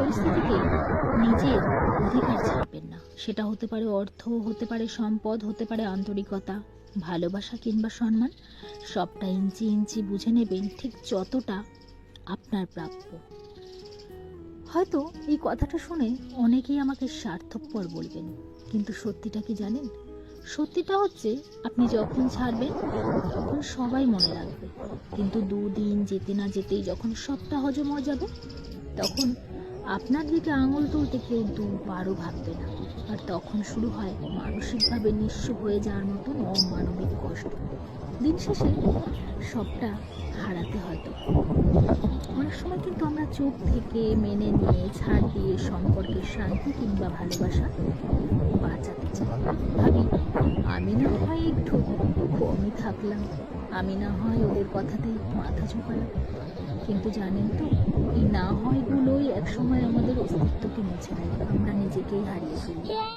পরিস্থিতিতে নিজের অধিকার ছাড়বেন না। সেটা হতে পারে অর্থ, হতে পারে সম্পদ, হতে পারে আন্তরিকতা, ভালোবাসা কিংবা সম্মান। সবটা ইঞ্চি ইঞ্চি বুঝে নেবেন ঠিক যতটা আপনার প্রাপ্য। হয়তো এই কথাটা শুনে অনেকেই আমাকে স্বার্থপর বলবেন, কিন্তু সত্যিটা কি জানেন? সত্যিটা হচ্ছে, আপনি যখন ছাড়বেন, তখন সবাই মনে রাখবে। কিন্তু দুদিন যেতে না যেতেই যখন সবটা হজম হয়ে যাবে, তখন আপনার দিকে আঙুল তুলতে কেউ দুবারও ভাববে না। আর তখন শুরু হয় মানসিকভাবে নিঃস্ব হয়ে যাওয়ার মতন অমানবিক কষ্ট। দিন শেষে সবটা হারাতে হয়তো অনেক সময় কিন্তু আমরা চোখ থেকে মেনে নিয়ে, ছাড় দিয়ে সম্পর্কের শান্তি কিংবা ভালোবাসা বাঁচাতে চাই। ভাবি, আমি না হয় একটু কমই থাকলাম। আমি না হয় ওদের কথাতেই মাথা ঝোঁকালাম। কিন্তু জানেন তো, এই না হয়গুলোই একসময় আমাদের অস্তিত্বকে মুছে দেয়। আমরা নিজেকেই হারিয়ে ফেলি।